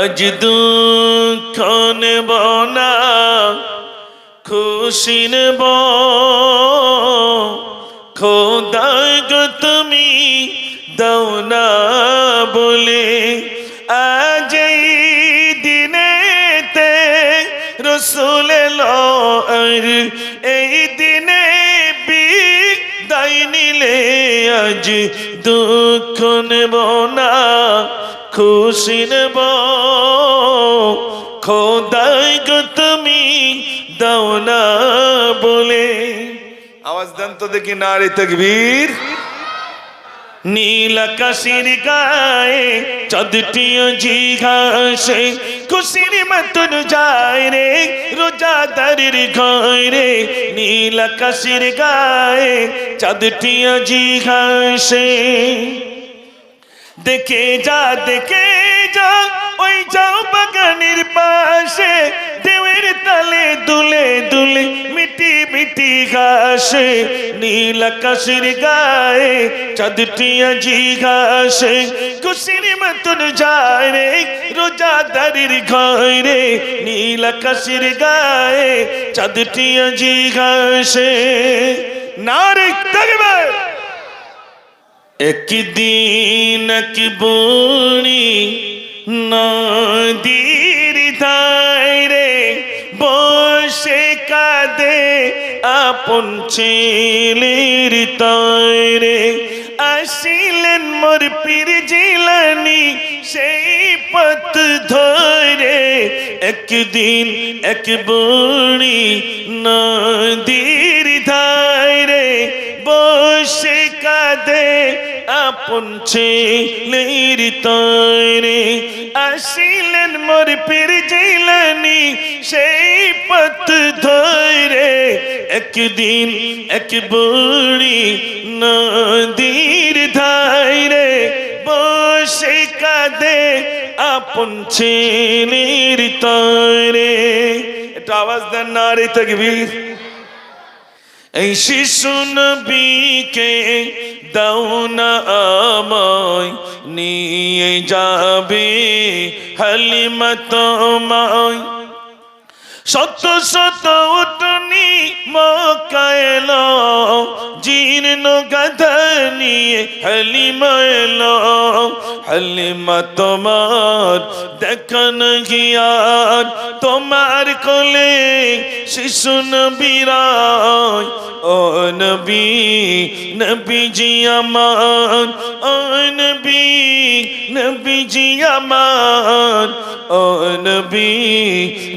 আজ দুঃখ নেব না খুশি নেব। খোদায় গো তুমি দাও না বলে, আজ দিনেতে রসুল আর এই দিনে বিদায় নিলে আজ দুঃখ নেব না। খুশি নেব। খোদাই গো তুমি দাও না বলে। আওয়াজ দেন তো দেখি নারী তকবীর। নীল আকাশের গায়ে চাঁদটিও জিঘাসে। খুশির মতন যায় রে, রোজাদারের ঘরে নীল আকাশের গায়ে চাঁদটিও জিঘাসে। দেখে যা দেখে যা, ওই যাও বাগানের পাশে, দেওয়ের তালে দুলে দুলে মিটি মিটি ঘাসে, নীল আকাশের গায়ে চাঁদটি আজি ঘাসে। খুশির মতন যায় রে, রোজাদারির ঘরে নীল আকাশের গায়ে চাঁদটি আজি ঘাসে। নারী থাকবে একদিন বুড়ি নদীর ধারে বসে কাঁদে আপন ছেলের তরে আসিলেন মোর পীর জিলানি সেই পথ ধরে একদিন এক বুড়ি নদীর ধারে বসে কাঁদে আপন ছেলের তরে আসিলেন মোর পীর জিলানি, সেই পথ ধরে একদিন এক বুড়ি নদীর ধারে বসে কাঁদে আপন ছেলের তরে। এটা আওয়াজ দেন না রে তকবীর। এই শিশু নবীকে দাও না আমায় নিয়ে যাবে হালিমা তোমায়। শত শত উটনি মকায়ল জীর্ণ গাধা নিয়ে হালিমা এলো হালিমা তোমার দেখান গিয়ার তোমার কোলে শিশু নবীরায় ও নবী, নবীজি আমার, ও নবী, নবীজি আমার, ও নবী,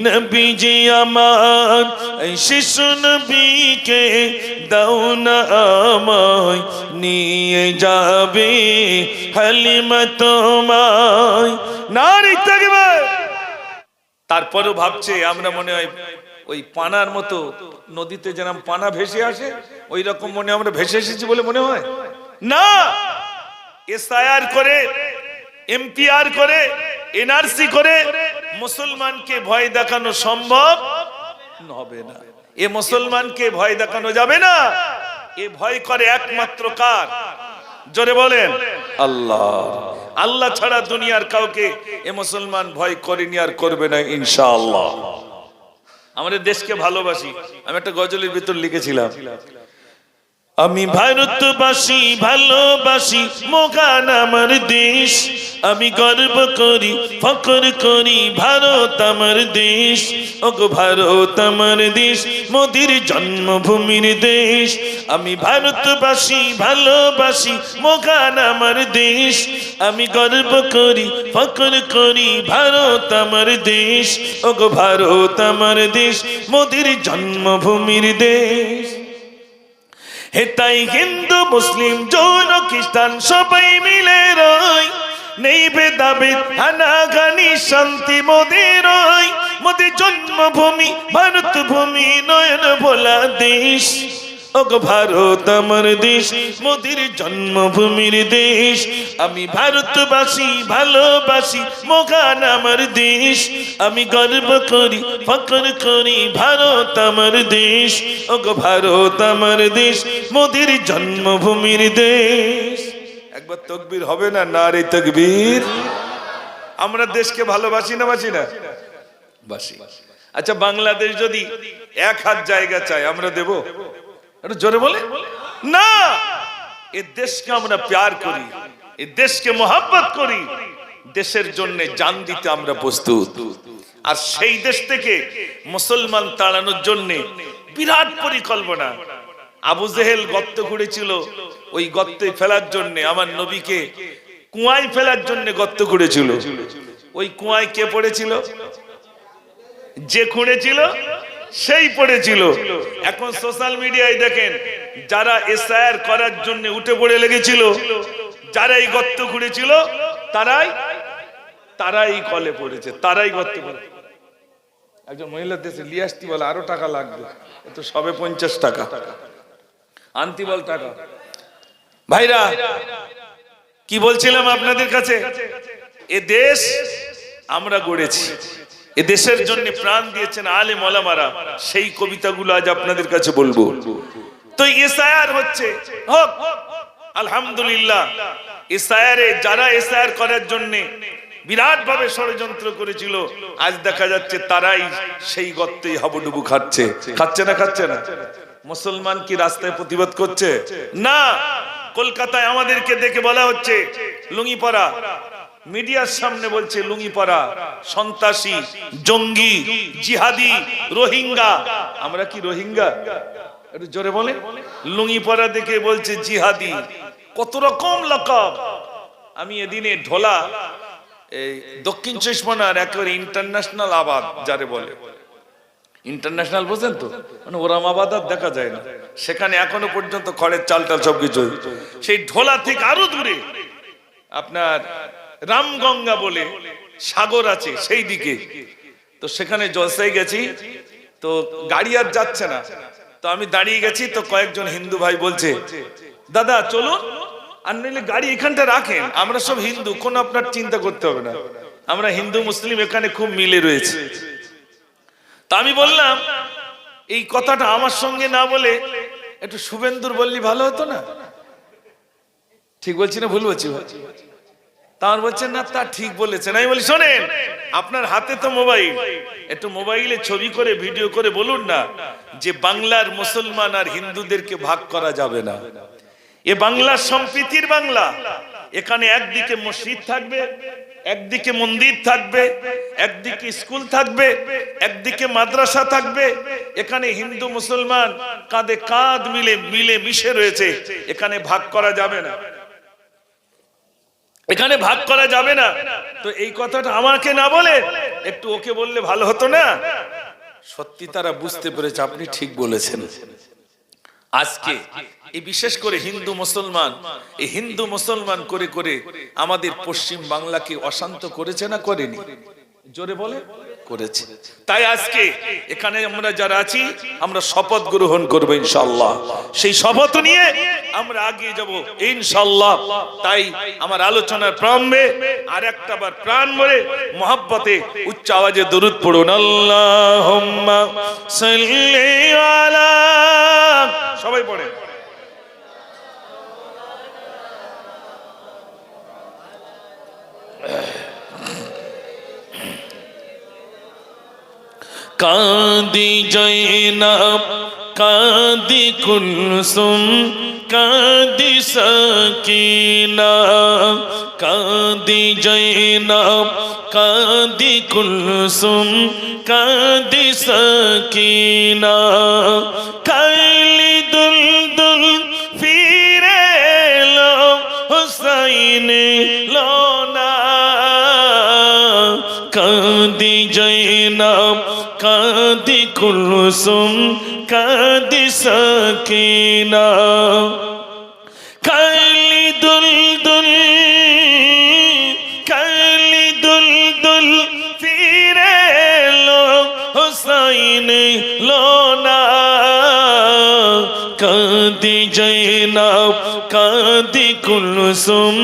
নবীজি আমার। শিশু নবীকে দাও না আমায়, নিয়ে যাবে হালিমা তোমায়। নারী থাকবে তারপরেও ভাবছে, আমরা মনে হয় ওই পানার মতো নদীতে যেরকম পানা ভেসে আসে ওই রকম মনে আমরা ভেসে এসেছি বলে মনে হয়। না! এসআইআর করে, এমপিআর করে, এনআরসি করে, মুসলমানকে ভয় দেখানো সম্ভব হবে না। এ মুসলমানকে ভয় দেখানো যাবে না। এ ভয় করে একমাত্র কার? জোরে বলেন। আল্লাহ। আল্লাহ ছাড়া দুনিয়ার কাউকে এ মুসলমান ভয় করেনি আর করবে না, ইনশাআল্লাহ। আমাদের দেশকে ভালোবাসি। আমি একটা গজলের ভিতর লিখেছিলাম। আমি ভারতবাসী, ভালোবাসি, মোগান আমার দেশ। আমি গর্ব করি ফকর করি, ভারত আমার দেশ। ওগো ভারত আমার দেশ, মোদির জন্মভূমির দেশ। আমি ভারতবাসী, ভালোবাসি, মোগান আমার দেশ। আমি গর্ব করি ফকর করি, ভারত আমার দেশ। ওগো ভারত আমার দেশ, মোদির জন্মভূমির দেশ। হেতাই হিন্দু, মুসলিম, জৈন, খ্রিস্টান সবাই মিলে রয় নেই ভেদাভেদ, হানাগানি, শান্তি মোদে রয় মোদে জন্মভূমি ভারত ভূমি নয়ন ভোলা দেশ। ভারত আমার দেশ, মোদের জন্মভূমির দেশ। আমি ভারতবাসী, ভালোবাসি মোগান আমার দেশ। আমি গর্ব করি ফকর করি, ভারত আমার দেশ। ওগো ভারত আমার দেশ, মোদের জন্মভূমির দেশ। একবার তকবীর হবে না? না রে তকবীর। আমরা দেশকে ভালোবাসি না বাসি না? বাসি। আচ্ছা বাংলাদেশ যদি এক হাত জায়গা চাই আমরা দেব? একটু জোরে বলে। না, এ দেশকে আমরা প্যার করি, এ দেশকে মোহাব্বত করি, দেশের জন্য জান দিতে আমরা প্রস্তুত। আর সেই দেশ থেকে মুসলমান তাড়ানোর জন্য বিরাট পরিকল্পনা। আবু জেহেল গর্ত ঘুরেছিল ওই গর্তে ফেলার জন্য, আমার নবীকে কুয়ায় ফেলার জন্য গর্ত ঘুরেছিল ওই কুয়ায় কে পড়েছিল? যে খুঁড়েছিল? সেই পড়েছিল। এখন সোশ্যাল মিডিয়ায় দেখেন, যারা এসআইআর করার জন্য উঠে পড়ে লেগেছিল, যারা এই গর্ত খুঁড়েছিল, তারাই তারাই কলে পড়েছে, তারাই গর্ত একজন মহিলার দেশে লিয়ে আসতে বলে আরও টাকা লাগবে, এ তো সবে পঞ্চাশ টাকা। আনতি বল টাকা। ভাইরা, কি বলছিলাম আপনাদের কাছে? এ দেশ আমরা গড়েছি। এ দেশের জন্য প্রাণ দিয়েছেন আলে মলামারা সেই কবিতাগুলো আজ আপনাদের কাছে বলব। তো এসআইআর হচ্ছে আলহামদুলিল্লাহ, এসআইআরে যারা এসআইআর করার জন্য বিরাট ভাবে ষড়যন্ত্র করেছিল, আজ দেখা যাচ্ছে তারাই সেই গর্তেই হাবুডুবু খাচ্ছে। খাচ্ছে না খাচ্ছে না? মুসলমান কি রাস্তায় প্রতিবাদ করছে? না, কলকাতায় আমাদেরকে দেখে বলা হচ্ছে লুঙ্গি পরা মিডিয়ার সামনে বলছে লুঙ্গি পরা সন্ত্রাসী, জঙ্গি, জিহাদি, রোহিঙ্গা। আমরা কি রোহিঙ্গা? একটু জোরে বলে। লুঙ্গি পরা দেখে বলছে, জিহাদি, কত রকম লকব আমি এদিনে ঢোলা, এই দক্ষিণ পরগনার একেবারে ইন্টারন্যাশনাল আবাদ, যারে বলে। ইন্টারন্যাশনাল বোঝেন তো? মানে ওরাম আবাদ আর দেখা যায় না। সেখানে এখনও পর্যন্ত খড়ের চাল টাল সবকিছু সেই ঢোলা থেকে আরও দূরে। আপনার রামগঙ্গা বলে সাগর আছে সেই দিকে। তো সেখানে জলসাই গেছি। তো গাড়ি আর যাচ্ছে না। তো আমি দাঁড়িয়ে গেছি, তো কয়েকজন হিন্দু ভাই বলছে, দাদা, চলুন আর নইলে গাড়ি এখানটা রাখেন, আমরা সব হিন্দু, কোনো আপনার চিন্তা করতে হবে না। আমরা হিন্দু, মুসলিম এখানে খুব মিলে রয়েছে। তা আমি বললাম, এই কথাটা আমার সঙ্গে না বলে একটু শুভেন্দুর বললি ভালো হতো না? ঠিক বলছি না, ভুল বলছি। তার বলছেন না, তা ঠিক বলেছেন। আমি বলি, শোনেন, আপনার হাতে তো মোবাইল। একটু মোবাইলে ছবি করে, ভিডিও করে বলুন না যে বাংলার মুসলমান আর হিন্দুদেরকে ভাগ করা যাবে না। এ বাংলা সম্প্রীতির বাংলা। এখানে একদিকে মসজিদ থাকবে, একদিকে মন্দির থাকবে, একদিকে স্কুল থাকবে, একদিকে মাদ্রাসা থাকবে। এখানে হিন্দু মুসলমান কাঁধে কাঁধ মিলে মিলে মিশে রয়েছে। এখানে ভাগ করা যাবে না। এখানে ভাগ করা যাবে না। তো এই কথাটা আমাকে না বলে একটু ওকে বললে ভালো হতো না? সত্যি তারা বুঝতে পেরেছে, আপনি ঠিক বলেছেন। আজকে এই বিশেষ করে হিন্দু মুসলমান, এই হিন্দু মুসলমান করে করে আমাদের পশ্চিম বাংলাকে অশান্ত করেছে না করেনি? জোরে বলে করেছে। তাই আজকে এখানে আমরা যারা আছি, আমরা শপথ গ্রহণ করব ইনশাল্লাহ সেই শপথ নিয়ে আমরা আগিয়ে যাব ইনশাল্লাহ তাই আমার আলোচনার প্রারম্ভে আর একটা বার প্রাণ মরে মহাব্বতে উচ্চ আওয়াজে দরুদ পড়ুন। আল্লাহ সবাই পড়ে কাঁদি জৈনব কাঁদি কুলসুম, কাঁদি সকিনা কাঁদি জৈনব কাঁদি কুলসুম, কাঁদি সকিনা কালি দুল দুল ফিরে লো কাঁদি কুলসুম কাঁদি সকিনা। কালি দুল দুল কালি দুল দুল ফিরে লো হুসাইন লোনা। কাঁদি জৈনব, কাঁদি কুলসুম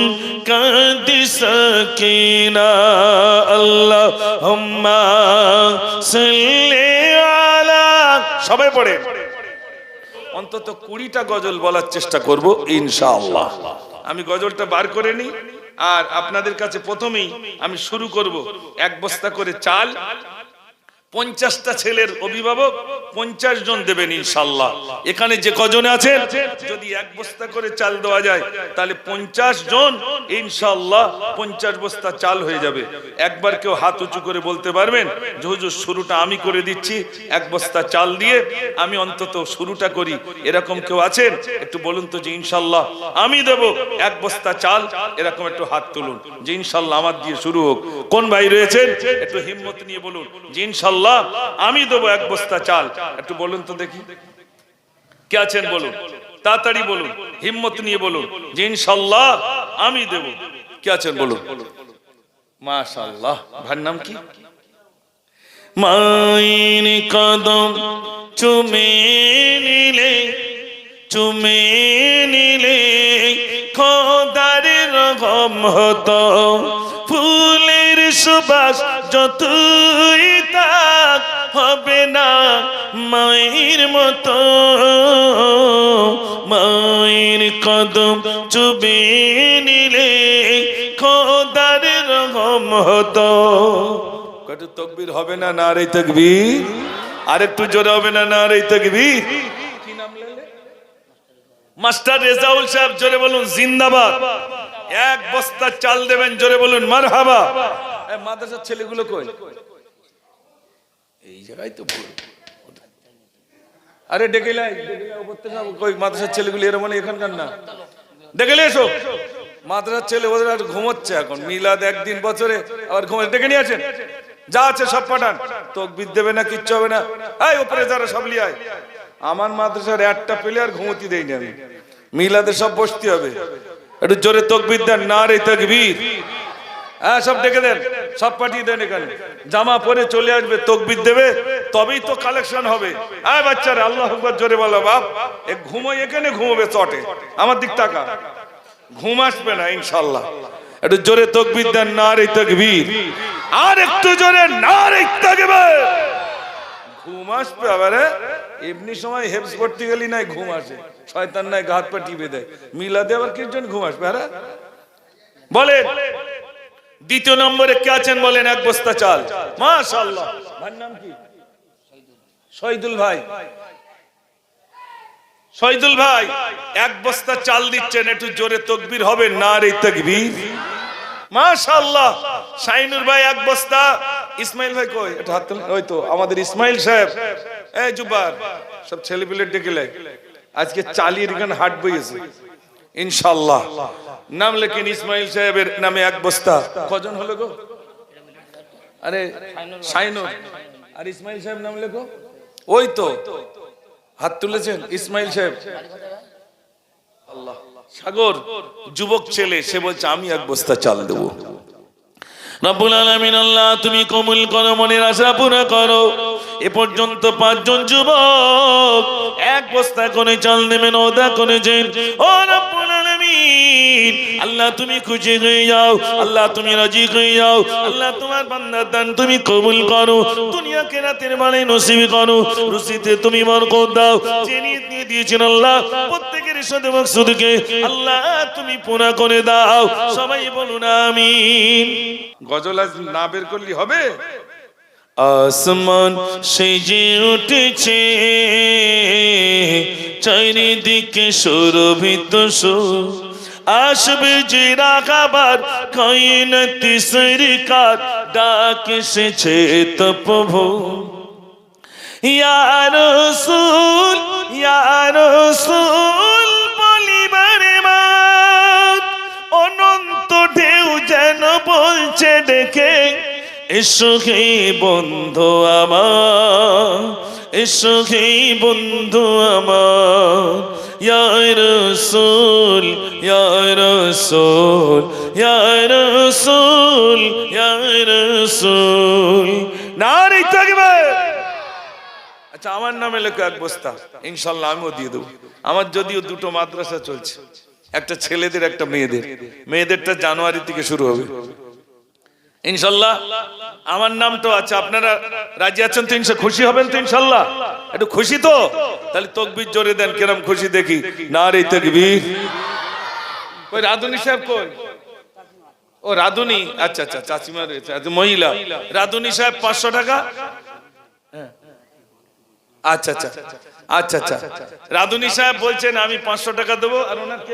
কাঁদি সকিনা। আল্লাহ হুম্মা সাল্লি আলা সবাই পড়ে। অন্তত কুড়িটা গজল বলার চেষ্টা করব, ইনশাআল্লাহ। আমি গজলটা বার করে নি আর আপনাদের কাছে প্রথমেই আমি শুরু করব। এক বস্তা করে চাল পঞ্চাশটা ছেলের অভিভাবক পঞ্চাশ জন দেবেন ইনশাল্লাহ। এখানে যে কজনে আছেন, যদি এক বস্তা করে চাল দেওয়া যায়, তাহলে পঞ্চাশ জন ইনশাল্লাহ পঞ্চাশ বস্তা চাল হয়ে যাবে। একবার কেউ হাত উঁচু করে বলতে পারবেন, যে হুজুর শুরুটা আমি করে দিচ্ছি, এক বস্তা চাল দিয়ে আমি অন্তত শুরুটা করি। এরকম কেউ আছেন? একটু বলুন তো যে ইনশাল্লাহ আমি দেব এক বস্তা চাল, এরকম একটু হাত তুলুন। যে ইনশাল্লাহ আমার দিয়ে শুরু হোক। কোন ভাই রয়েছেন? একটু হিম্মত নিয়ে বলুন। যে ইনশাল্লাহ আমি দেবো এক বস্তা চাল। একটু বলুন তো দেখি। কে আছেন বলুন? তাড়াতাড়ি বলুন, হিম্মত নিয়ে বলুন যে ইনশাল্লাহ আমি দেব। কে আছেন বলুন? মাশাল্লাহ ভার নাম কি? মাইন কদম চুমে নিলে চুমে নিলে খোদার রকম হতো। ফুলের সুবাস যতই তাক হবে না মায়ের মতো। মায়ের কদম চুবে নিলে খোদার রকম হতো। কত তকবীর হবে না না রে তকবীর? আর একটু জোরে হবে না না রে তকবীর মাস্টার রেজাউল সাহেব জোরে বলুন জিন্দাবাদ। এক বস্তা চাল দেবেন জোরে বলুন মারহাবা। এই মাদ্রাসার ছেলেগুলো কই? এই জায়গায় তো আরে, ডেকে ওপর মাদ্রাসার ছেলেগুলো এর মানে এখানকার না? ডেকে এসো। মাদ্রাসার ছেলে ওদের আর ঘুমোচ্ছে এখন। মিলাদ একদিন বছরে আবার ঘুমে ডেকে নিয়ে আসেন। যা আছে সব পাঠান। তকবির দেবে না, কিচ্ছু হবে না। এই, উপরে যারা সব লিয়ায় আমার মাদ্রাসার একটা পেলে আর ঘুমতি দেয়নি আমি। মিলাদে সব বসতে হবে। একটু জোরে তকবির দেন। না রে তকবীর। হ্যাঁ সব ডেকে দেন। সব পাঠিয়ে দেন এখানে। জামা পরে চলে আসবে, তকবির দেবে, তবেই তো কালেকশন হবে। হ্যাঁ বাচ্চারা, আল্লাহ জোরে বলো, বাপ। এ ঘুমোই এখানে ঘুমোবে চটে। আমার দিক টাকা ঘুম আসবে না ইনশাল্লাহ একটু জোরে তকবির দেন না রে তকবীর। আর একটু জোরে না রে তকবীর। ঘুম আসবে আবার হ্যাঁ? এমনি সময় হেপস করতে গেলি নাই, ঘুম আসে। শয়তান নাই গাত পা টিপে দেয়। মিলাদে আবার কি জন ঘুম আসবে আরে বলেন। দ্বিতীয় নম্বরে কে আছেন বলেন? এক বস্তা চাল। মাশাআল্লাহ। ভাইয়ের নাম কি? শহীদুল ভাই। শহীদুল ভাই, এক বস্তা চাল দিচ্ছেন, একটু জোরে তকবীর হবে না রে তকবীর। মাশাআল্লাহ। শাইনুর ভাই, এক বস্তা। ইসমাইল ভাই কই? এটা হাত। ওই তো, আমাদের ইসমাইল সাহেব। এই জুবার সব ছেলে পিলে ডেকে আজকে চালিয়ে এখানে হাট বইয়েছে। ইনশাআল্লাহ। নাম লেখেন ইসমাইল সাহেবের নামে এক বস্তা। কজন হলো গো? আরে আর ইসমাইল সাহেব নাম লেখো? ওই তো। হাত তুলেছেন ইসমাইল সাহেব। সাগর, যুবক ছেলে, সে বলছে, আমি এক বস্তা চাল দেবো। রব্বুল আলামিন আল্লাহ, তুমি কবুল করো, মনের আশা পুরো করো। এ পর্যন্ত পাঁচজন যুবক এক বস্তা করে চাল নেবেন, ওদা করেছেন ও আল্লাহ তুমি খুশি হয়ে যাও, আল্লাহ তুমি রাজি হয়ে যাও, আল্লাহ তোমার বান্দার দান তুমি কবুল করো, দুনিয়াকে রাতের মানে নসিব করো রুসিতে তুমি বরকত দাও জেনে দিয়ে দিয়েছেন আল্লাহ, প্রত্যেকের সাথে মকসুদকে আল্লাহ তুমি পুরা করে দাও, সবাই বলুন আমিন। গজল আজ না বের করলি হবে? আসমান সেজে উঠেছে। চারিদিকে সুরভিত সুর। আসবে যে রাখাবার কাইনতি সরকার ডাক এসেছে তপভূ ইয়ার সুল এসো হে বন্ধু আমার, এসো হে বন্ধু আমার ইয়ার রসুল ইয়ার রসুল ইয়ার রসুল ইয়ার রসুল। নারী থাকবে আচ্ছা আমার নামে লেখো এক বস্তা। ইনশাল্লাহ আমিও দিয়ে দেবো। আমার যদিও দুটো মাদ্রাসা চলছে। একটা ছেলেদের, একটা মেয়েদের। মেয়েদেরটা জানুয়ারি থেকে শুরু হবে। ইনশাল্লাহ। আমার নাম তো আছে আপনারা রাজি আছেন তো ইনশা খুশি হবেন তো ইনশাল্লাহ? একটু খুশি তো? তাহলে তকবির জোরে দেন কিরম খুশি দেখি। না রে তকবির। ওই রাধুনি সাহেব কই? ও রাধুনি। আচ্ছা আচ্ছা চাচিমা রয়েছে আচ্ছা, মহিলা। রাধুনি সাহেব পাঁচশো টাকা? হ্যাঁ। আচ্ছা আচ্ছা আচ্ছা আচ্ছা। রাধুনি সাহেব বলছেন আমি পাঁচশো টাকা দেবো আর ওনার কে?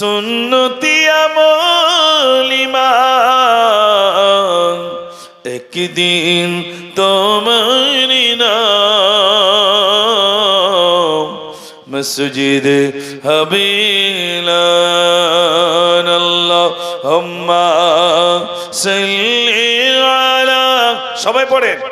সুন্নতি আমলিমা একদিন তোমার নাম মসজিদ আলা। সবাই পড়েন।